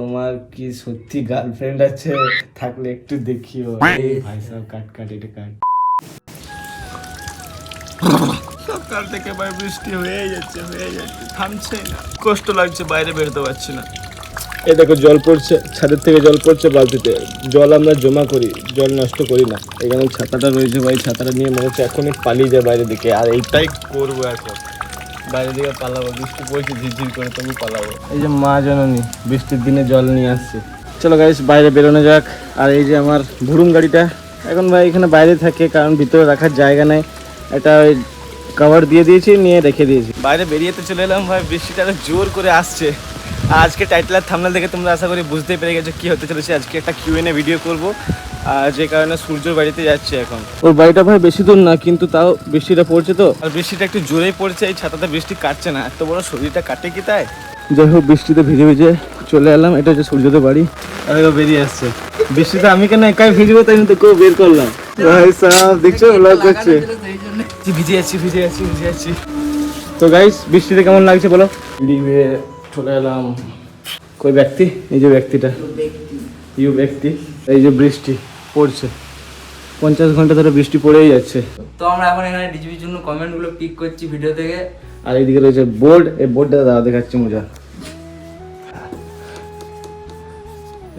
তোমার কি সত্যি গার্লফ্রেন্ড আছে? থাকলে একটু দেখিও। এই ভাই সাহেব কাট কাট এটা কাট। সকাল থেকে ভাই বৃষ্টি হয়ে যাচ্ছে হয়ে যাচ্ছে। থামছে না। কষ্ট লাগছে বাইরে বেরোতে পারছি না। এই দেখো জল পড়ছে ছাদের থেকে জল পড়ছে বালতিতে। জল আমরা জমা করি জল নষ্ট করি না। এখানে ছাতাটা রয়েছে ভাই ছাতাটা নিয়ে মনে হচ্ছে এখনই পালিয়ে যায় বাইরের দিকে। আর এইটাই করব এখন। বাইরের দিকে পালাবো, বৃষ্টি পড়ছে, ঝিরঝির করে তবু পালাবো। এই যে মা জননী, বৃষ্টির দিনে জল নিয়ে আসছে। চলো গাইস বাইরে বেরোনো যাক। আর এই যে আমার ভুরুম গাড়িটা, এখন ভাই এখানে বাইরে থাকে, কারণ ভিতরে রাখার জায়গা নেই। এটা ওই কভার দিয়ে দিয়েছি, নিয়ে রেখে দিয়েছি। বাইরে বেরিয়ে তো চলে এলাম ভাই, বৃষ্টিটা আরও জোর করে আসছে। আজকে টাইটেল আর থামনেল দেখে তোমরা আশা করি বুঝতেই পেরে গেছো কি হতে চলেছে। আজকে একটা কিউএনএ ভিডিও করব। যে কারণে সূর্যর বাড়িতে যাচ্ছে এখন। ওর বাড়িটা ভাই বেশি দূর না কিন্তু তাও বৃষ্টিটা পড়ছে তো। আর বৃষ্টিটা একটু জোরেই পড়ছে এই ছাতাতে বৃষ্টি কাটছে না। এত বড় শরীরটা কাটে কি তাই? যাই হোক বৃষ্টিতে ভিজে ভিজে চলে এলাম এটা হচ্ছে সূর্যদের বাড়ি। আর বেরিয়ে আসছে। বৃষ্টিতে আমি কেন একাই ভিজবো তাই তো কেউ বের করলাম। ভাই সাহেব দেখছ? ব্লগ করছে। ভিজে যাচ্ছি ভিজে যাচ্ছি ভিজে যাচ্ছি তো গাইস বৃষ্টিতে কেমন লাগছে বলো? লিভে চলে এলাম। কই ব্যক্তি? এই যে ব্যক্তিটা। ইউ ব্যক্তি। এই যে বৃষ্টি। পড়ছে। পঞ্চাশ ঘণ্টা ধরে বৃষ্টি পড়েই যাচ্ছে। তো আমরা এখন এখানে ডিজিপির জন্য কমেন্টগুলো পিক করছি ভিডিও থেকে। আর এইদিকে রয়েছে বোর্ড এই বোর্ডটা দাদা দেখাচ্ছি মজা।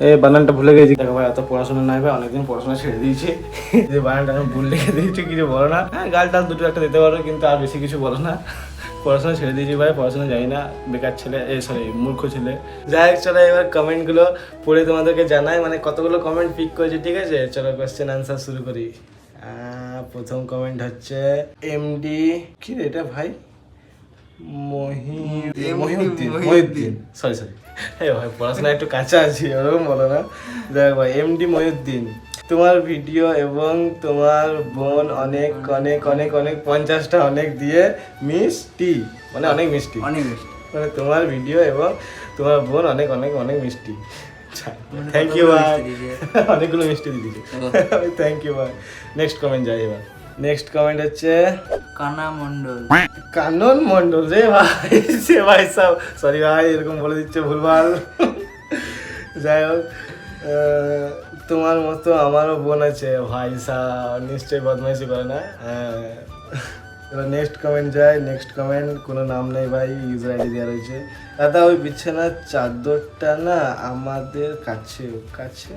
এ বানানটা ভুলে গেছি। দেখো ভাই এত পড়াশোনা নাই ভাই অনেকদিন পড়াশোনা ছেড়ে দিয়েছি। যে বানানটা আমি ভুল লিখে দিয়েছি কিছু বলো না। হ্যাঁ গাল টাল দুটো একটা দিতে পারো কিন্তু আর বেশি কিছু বলো না। পড়াশোনা ছেড়ে দিয়েছি ভাই পড়াশোনা জানি না বেকার ছেলে এ সরি মূর্খ ছেলে। যাই হোক চলো এবার কমেন্টগুলো পড়ে তোমাদেরকে জানাই মানে কতগুলো কমেন্ট পিক করেছি ঠিক আছে? চলো কোয়েশ্চেন আনসার শুরু করি। প্রথম কমেন্ট হচ্ছে এমডি কি রে এটা ভাই? মহিউদ্দিন সরি সরি এই ভাই পড়াশোনা একটু কাঁচা আছি ওরকম বলো না। দেখ ভাই এমডি মহিউদ্দিন। তোমার ভিডিও এবং তোমার বোন অনেক অনেক অনেক অনেক পঞ্চাশটা অনেক দিয়ে মিষ্টি মানে অনেক মিষ্টি। অনেক বেশি মানে তোমার ভিডিও এবং তোমার বোন অনেক অনেক অনেক মিষ্টি। থ্যাংক ইউ ভাই অনেকগুলো মিষ্টি দিয়ে থ্যাংক ইউ ভাই নেক্সট কমেন্ট যাই এবার। নেক্সট কমেন্ট হচ্ছে কানা মন্ডল কানন মন্ডল রে ভাই সে ভাই সব সরি ভাই এরকম বলে দিচ্ছে ভুলভাল। যাই হোক তোমার মতো আমারও বোন আছে। ভাই সাহ নিশ্চয়ই বদমাইশি করে না? হ্যাঁ। এবার নেক্সট কমেন্ট যায় নেক্সট কমেন্ট কোনো নাম নেই ভাই ইউজার আইডি দেওয়া রয়েছে। দাদা ওই বিছানার চাদরটা না আমাদের কাছে কাছে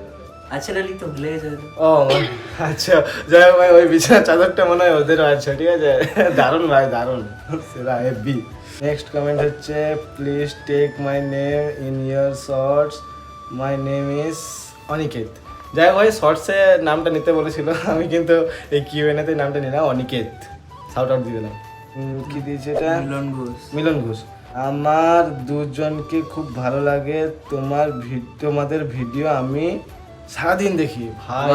আচ্ছা ডালি তো ভুলে গেছে ও আচ্ছা যাই হোক ভাই ওই বিছানার চাদরটা মনে হয় ওদের আছে ঠিক আছে? দারুণ ভাই দারুণ। সেরা হেভি নেক্সট কমেন্ট হচ্ছে please take my name in your shorts my name is Aniket. যাই হোক ভাই শর্টসে নামটা নিতে বলেছিল। আমি কিন্তু এই কিউ এনএতে নামটা নিলাম অনিকেত। শাউট আউট দিয়ে দিলাম। কি দিয়েছে এটা? মিলন ঘোষ। মিলন ঘোষ। আমার দুজনকে খুব ভালো লাগে। তোমার ভি- তোমাদের ভিডিও আমি সারাদিন দেখি। ভাই।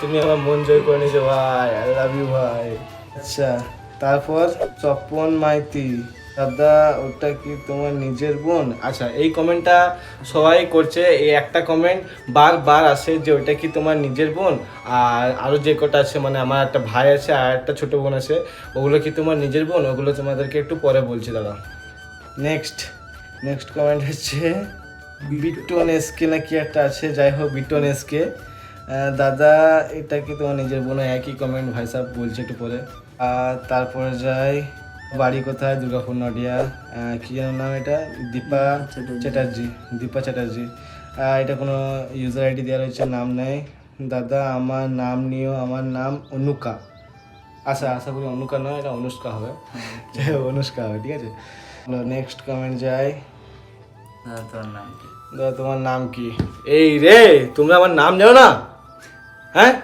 তুমি আমার মন জয় করে নিয়েছো ভাই। আই লাভ ইউ ভাই। আচ্ছা তারপর তপন মাইতি। দাদা, ওটা কি তোমার নিজের বোন? আচ্ছা এই কমেন্টটা সবাই করছে, এই একটা কমেন্ট বারবার আসে যে ওইটা কি তোমার নিজের বোন? আর আরও যে কটা আছে মানে আমার একটা ভাই আছে আর একটা ছোটো বোন আছে, ওগুলো কি তোমার নিজের বোন? ওগুলো তোমাদেরকে একটু পরে বলছি, দাদা। নেক্সট নেক্সট কমেন্ট হচ্ছে বিটন এসকে না কি একটা আছে? যাই হোক বিটন এসকে দাদা, এটা কি তোমার নিজের বোন? একই কমেন্ট ভাই সাহেব বলছে একটু পরে। আর তারপরে যাই বাড়ি কোথায় দুর্গাপুর নডিয়া কি যেন নাম এটা? দীপা চ্যাটার্জি। দীপা চ্যাটার্জি। এটা কোনো ইউজার আইডি দেওয়া রয়েছে নাম নেই। দাদা আমার নাম নিও আমার নাম অনুকা। আচ্ছা আশা করি অনুকা নয় এটা অনুষ্কা হবে। যাই অনুষ্কা হবে ঠিক আছে? নেক্সট কমেন্ট যাই। দাদা তোর নাম কি? দাদা তোমার নাম কি? এই রে তোমরা আমার নাম জানো না? হ্যাঁ?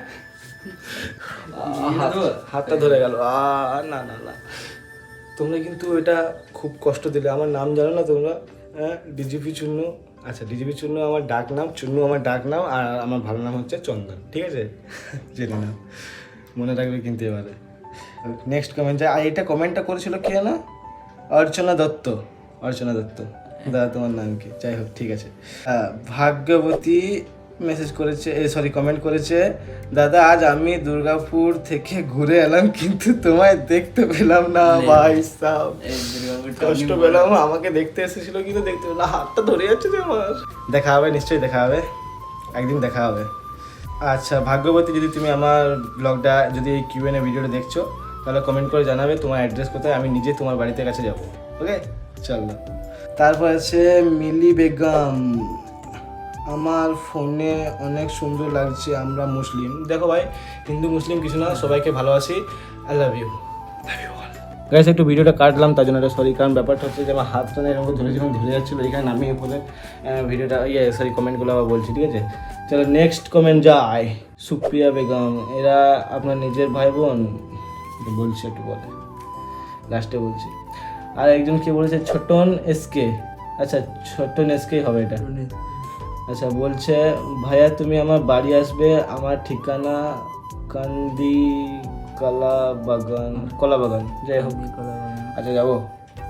হাতটা ধরে গেল। আ না না না। তোমরা কিন্তু এটা খুব কষ্ট দিলে। আমার নাম জানো না তোমরা? হ্যাঁ ডিজিপি চুন্নু। আচ্ছা ডিজিপি চুন্নু আমার ডাক নাম, চুন্নু আমার ডাক নাম, আর আমার ভালো নাম হচ্ছে চন্দন, ঠিক আছে? জেনে নাম মনে রাখবে কিন্তু এবারে। নেক্সট কমেন্ট আর এটা কমেন্টটা করেছিল কে না অর্চনা দত্ত। অর্চনা দত্ত। দাদা, তোমার নাম কি? যাই হোক, ঠিক আছে। ভাগ্যবতী মেসেজ করেছে সরি কমেন্ট করেছে দাদা আজ আমি দুর্গাপুর থেকে ঘুরে এলাম কিন্তু তোমায় দেখতে পেলাম না ভাই সাহ কষ্ট পেলাম আমাকে দেখতে এসেছিল কিন্তু দেখতে পেলাম হাতটা ধরে যাচ্ছে যে আমার। দেখা হবে নিশ্চয়ই দেখা হবে একদিন দেখা হবে। আচ্ছা ভাগ্যবতী যদি তুমি আমার ব্লগটা যদি এই কিউ কিউএনএ ভিডিওটা দেখছ তাহলে কমেন্ট করে জানাবে তোমার অ্যাড্রেস কোথায় আমি নিজে তোমার বাড়িতে কাছে যাব। ওকে চলো। তারপর আছে মিলি বেগম। আমার ফোনে অনেক সুন্দর লাগছে আমরা মুসলিম। দেখো ভাই হিন্দু মুসলিম কিছু না সবাইকে ভালোবাসি আই লাভ ইউ গাইস একটু ভিডিওটা কাটলাম তার জন্য সরি কারণ ব্যাপারটা হচ্ছে যে আমার হাতটা না এরকম ধরেছিলাম ধরে যাচ্ছিল এখানে নামিয়ে পরে ভিডিওটা ইয়ে সরি কমেন্টগুলো আবার বলছি ঠিক আছে? চলো নেক্সট কমেন্ট যায় সুপ্রিয়া বেগম এরা আপনার নিজের ভাই বোন বলছে একটু বলে। লাস্টে বলছি। আর একজন কে বলেছে ছোটন এসকে আচ্ছা ছোটন এসকে হবে এটা। আচ্ছা বলছে ভাইয়া তুমি আমার বাড়ি আসবে আমার ঠিকানা কান্দি কলা বাগান কলা বাগান যাই হোক। আচ্ছা যাব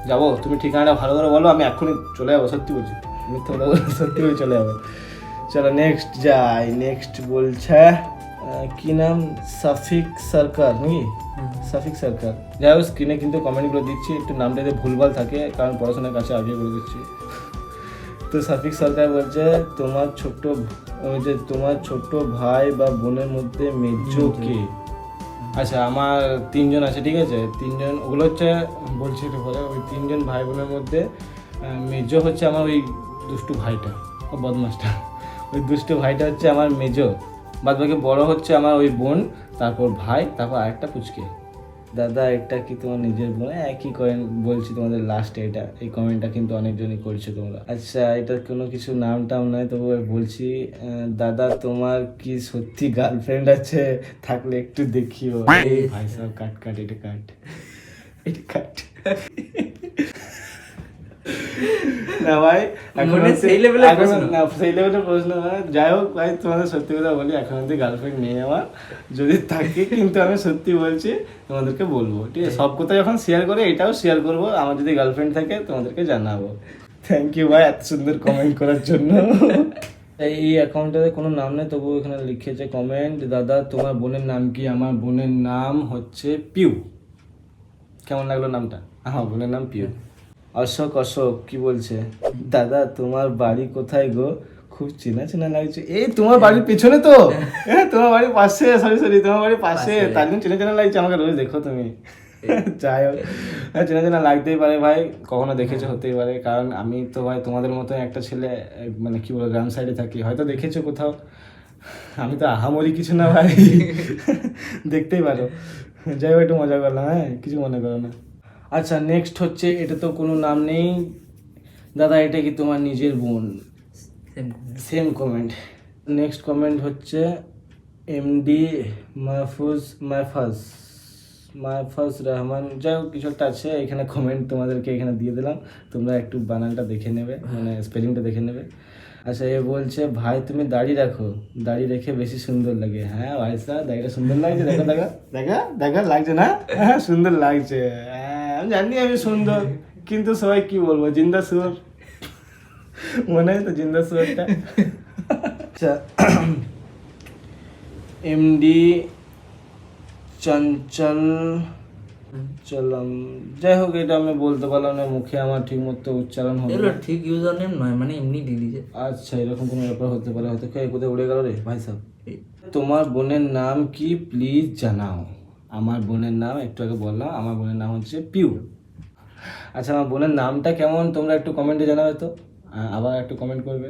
যাব তুমি ঠিকানাটা ভালো করে বলো আমি এক্ষুনি চলে যাব সত্যি বলছি। মিথ্যা বলছি সত্যি বলে চলে যাব। চলো নেক্সট যাই নেক্সট বলছে কি নাম? সাফিক সরকার নাকি? সাফিক সরকার। যাই হোক স্ক্রিনে কিন্তু কমেন্টগুলো দিচ্ছি একটু নামটা যাতে ভুলভাল থাকে কারণ পড়াশোনার কাছে আগে করে দিচ্ছি। তো সাফিক সরকার বলছে তোমার ছোট্ট ওই যে তোমার ছোট্ট ভাই বা বোনের মধ্যে মেজো কে? আচ্ছা আমার তিনজন আছে ঠিক আছে? তিনজন ওগুলো হচ্ছে বলছি একটু পরে ওই তিনজন ভাই বোনের মধ্যে মেজো হচ্ছে আমার ওই দুষ্টু ভাইটা ও বদমাসটা। ওই দুষ্টু ভাইটা হচ্ছে আমার মেজ বাদ বাকি বড় হচ্ছে আমার ওই বোন তারপর ভাই তারপর আরেকটা পুচকে। দাদা, এটা কি তোমার নিজের বোন একই কয়েন বলছি তোমাদের লাস্টে এটা। এই কমেন্টটা কিন্তু অনেকজনই করছ তোমরা। আচ্ছা এটা কোনো কিছু নাম টাম নয়, তবু বলছি দাদা, তোমার কি সত্যি গার্লফ্রেন্ড আছে? থাকলে একটু দেখিও। এই ভাই, সব কাট কাট, এটা কাট। এটা কাট। না ভাই এখন সেই এর না সেই লেভেলের প্রশ্ন যাই হোক ভাই তোমাদের সত্যি কথা বলি এখন অব্দি গার্লফ্রেন্ড নেই আমার। যদি থাকে কিন্তু আমি সত্যি বলছি তোমাদেরকে বলব ঠিক আছে? সব কথা যখন শেয়ার করে এটাও শেয়ার করব। আমার যদি গার্লফ্রেন্ড থাকে তোমাদেরকে জানাব। থ্যাংক ইউ ভাই এত সুন্দর কমেন্ট করার জন্য। এই অ্যাকাউন্টে কোনো নাম নেই তবু এখানে লিখেছে কমেন্ট দাদা তোমার বোনের নাম কি? আমার বোনের নাম হচ্ছে পিউ। কেমন লাগল নামটা? হ্যাঁ বোনের নাম পিউ। অশোক অশোক কি বলছে? দাদা তোমার বাড়ি কোথায় গো? খুব চেনা চেনা লাগছে। এই তোমার বাড়ির পেছনে তো? তোমার বাড়ির পাশে সরি সরি তোমার বাড়ির পাশে। তার জন্য চেনা চেনা লাগছে আমাকে রোজ দেখো তুমি। যাই হোক হ্যাঁ, চেনা চেনা লাগতেই পারে ভাই কখনো দেখেছ হতেই পারে কারণ আমি তো ভাই তোমাদের মতো একটা ছেলে মানে কি বলব গ্রাম সাইডে থাকি। হয়তো দেখেছ কোথাও। আমি তো আহামরি কিছু না ভাই। দেখতেই পারো। যাই হোক একটু মজা করলাম হ্যাঁ কিছু মনে করো না। আচ্ছা নেক্সট হচ্ছে এটা তো কোনো নাম নেই। দাদা এটা কি তোমার নিজের বোন? সেম কমেন্ট নেক্সট কমেন্ট হচ্ছে এমডি মাহফুজ মাহফাজ মাহফাজ রহমান যাই হোক কিছু একটা আছে এখানে কমেন্ট তোমাদেরকে এখানে দিয়ে দিলাম। তোমরা একটু বানানটা দেখে নেবে মানে স্পেলিংটা দেখে নেবে। আচ্ছা এ বলছে ভাই তুমি দাড়ি রাখো। দাড়ি রেখে বেশি সুন্দর লাগে। হ্যাঁ ভাই স্যার দাড়িটা সুন্দর লাগছে? দেখো দেখা দেখা দেখা লাগছে না? হ্যাঁ সুন্দর লাগছে। হ্যাঁ আমি জানি আমি সুন্দর কিন্তু সবাই কি বলব? জিন্দা সুর। মনে হয় তো জিন্দা সুরটা। আচ্ছা এমডি চঞ্চল চলম। যাই হোক এটা আমি বলতে পারলাম না মুখে আমার ঠিক মতো উচ্চারণ হবে না। ঠিক ইউজার নেম নয় মানে এমনি দিয়ে দিয়েছে আচ্ছা এরকম কোনো ব্যাপার হতে পারে হয়তো কে কোথায় উড়ে গেল রে ভাই সাহেব। তোমার বোনের নাম কি প্লিজ জানাও। আমার বোনের নাম, একটু আগে বললাম, আমার বোনের নাম হচ্ছে পিউ। আচ্ছা আমার বোনের নামটা কেমন? তোমরা একটু কমেন্টে জানাবে তো। আবার একটু কমেন্ট করবে।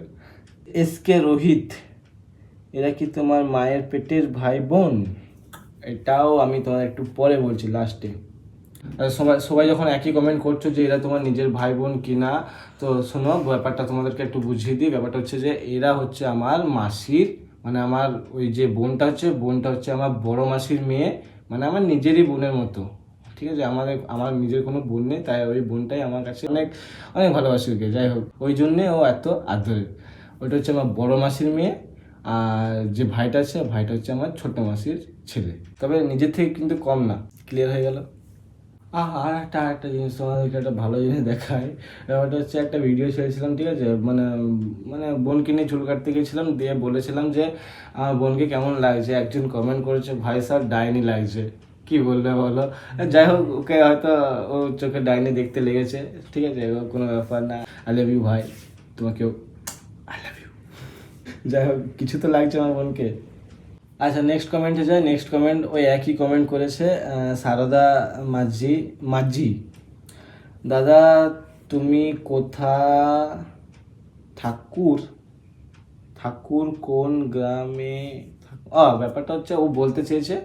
এস কে রোহিত, এরা কি তোমার মায়ের পেটের ভাই বোন এটাও আমি তোমার একটু পরে বলছি লাস্টে সবাই সবাই যখন একই কমেন্ট করছ যে এরা তোমার নিজের ভাই বোন কিনা, তো শোনো, ব্যাপারটা তোমাদেরকে একটু বুঝিয়ে দিই। ব্যাপারটা হচ্ছে যে এরা হচ্ছে আমার মাসির মানে আমার ওই যে বোনটা হচ্ছে বোনটা হচ্ছে আমার বড় মাসির মেয়ে। মানে আমার নিজেরই বোনের মতো, ঠিক আছে? আমার আমার নিজের কোনো বোন নেই, তাই ওই বোনটাই আমার কাছে অনেক অনেক ভালোবাসি ওকে, যাই হোক। ওই জন্যে ও এত আদরের। ওইটা হচ্ছে আমার বড় মাসির মেয়ে, আর যে ভাইটা আছে, ভাইটা হচ্ছে আমার ছোট মাসির ছেলে। তবে নিজের থেকে কিন্তু কম না ক্লিয়ার হয়ে গেল? আর একটা একটা জিনিস তোমাদেরকে একটা ভালো জিনিস দেখায় ব্যাপারটা হচ্ছে একটা ভিডিও ছেড়েছিলাম, ঠিক আছে? মানে মানে বোনকে নিয়ে চুল কাটতে গেছিলাম, দিয়ে বলেছিলাম যে, আমার বোনকে কেমন লাগছে? একজন কমেন্ট করেছে, ভাই স্যার ডাইনি লাগছে। কি বলবে বলো? যাই হোক, ওকে হয়তো ও চোখে ডাইনি দেখতে লেগেছে, ঠিক আছে? কোনো ব্যাপার না। আই লাভ ইউ ভাই। তোমাকেও আই লাভ ইউ যাই হোক, কিছু তো লাগছে আমার বোনকে। আচ্ছা নেক্সট কমেন্টে যাই। নেক্সট কমেন্ট ওই একই কমেন্ট করেছে সারদা মাঝি মাঝি। দাদা, তুমি কোথা ঠাকুর? ঠাকুর কোন গ্রামে ও ব্যাপারটা হচ্ছে ও বলতে চেয়েছে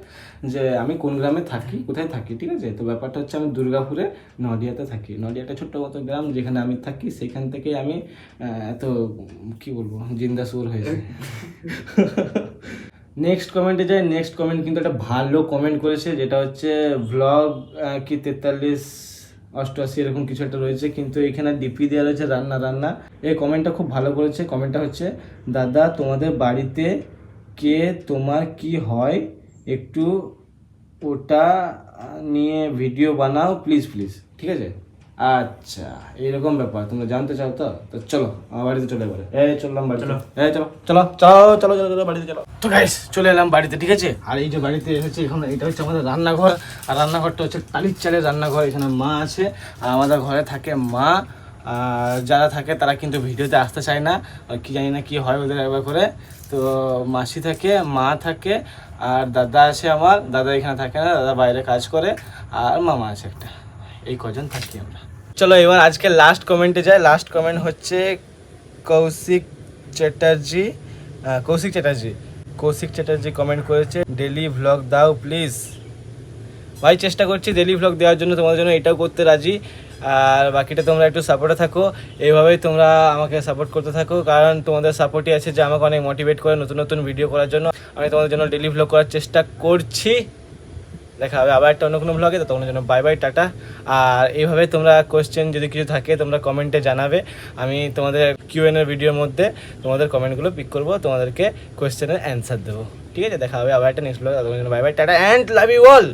যে, আমি কোন গ্রামে থাকি? কোথায় থাকি? ঠিক আছে? তো ব্যাপারটা হচ্ছে আমি দুর্গাপুরে নডিয়াতে থাকি। নডিয়া ছোট্ট মতো গ্রাম যেখানে আমি থাকি, সেখান থেকে আমি এত, কি বলব, জিন্দা সুর হয়েছে। নেক্সট কমেন্টে যাই নেক্সট কমেন্ট কিন্তু একটা ভালো কমেন্ট করেছে, যেটা হচ্ছে ভ্লগ কি তেতাল্লিশ, অষ্টআশি এরকম কিছু একটা রয়েছে, কিন্তু এখানে ডিপি দেওয়া রয়েছে রান্না রান্না। এই কমেন্টটা খুব ভালো করেছে কমেন্টটা হচ্ছে, দাদা, তোমাদের বাড়িতে কে, তোমার কি হয়? একটু ওটা নিয়ে ভিডিও বানাও প্লিজ প্লিজ ঠিক আছে? আচ্ছা এইরকম ব্যাপার তোমরা জানতে চাও তো? তো চলো আমার বাড়িতে চলে এবারে। এই চললাম বাড়ি চলো। এই চলো চলো চলো চলো চলো চলো বাড়িতে চলো। তো গাইস চলে এলাম বাড়িতে ঠিক আছে? আর এই যে বাড়িতে এসেছি এখানে এটা হচ্ছে আমাদের রান্নাঘর। আর রান্নাঘরটা হচ্ছে টালির চালের রান্নাঘর এখানে মা আছে। আর আমাদের ঘরে থাকে মা। আর যারা থাকে তারা কিন্তু ভিডিওতে আসতে চায় না। কি জানি না কি হয় ওদের একবার করে। তো মাসি থাকে মা থাকে আর দাদা আছে আমার। দাদা এখানে থাকে না দাদা বাইরে কাজ করে। আর মামা আছে একটা। এই কজন থাকি আমরা। চলো এবার আজকে লাস্ট কমেন্টে যাই। লাস্ট কমেন্ট হচ্ছে কৌশিক চ্যাটার্জি কৌশিক চ্যাটার্জি কৌশিক চ্যাটার্জি কমেন্ট করেছে ডেলি ভ্লগ দাও প্লিজ ভাই, চেষ্টা করছি ডেলি ভ্লগ দেওয়ার জন্য, তোমাদের জন্য এটাও করতে রাজি। আর বাকিটা তোমরা একটু সাপোর্টে থাকো। এইভাবেই তোমরা আমাকে সাপোর্ট করতে থাকো। কারণ তোমাদের সাপোর্টই আছে যে আমাকে অনেক মোটিভেট করে নতুন নতুন ভিডিও করার জন্য। আমি তোমাদের জন্য ডেলি ভ্লগ করার চেষ্টা করছি। দেখা হবে আবার একটা অন্য কোনো ব্লগে তো তখন জন্য বাই বাই টাটা। আর এইভাবে তোমরা কোয়েশ্চেন যদি কিছু থাকে, তোমরা কমেন্টে জানাবে। আমি তোমাদের কিউএন এর ভিডিওর মধ্যে তোমাদের কমেন্টগুলো পিক করব, তোমাদেরকে কোয়েশ্চেনের অ্যান্সার দেবো। ঠিক আছে, দেখা হবে আবার একটা নেক্সট ব্লগ তখন জন্য bye bye tata and love you all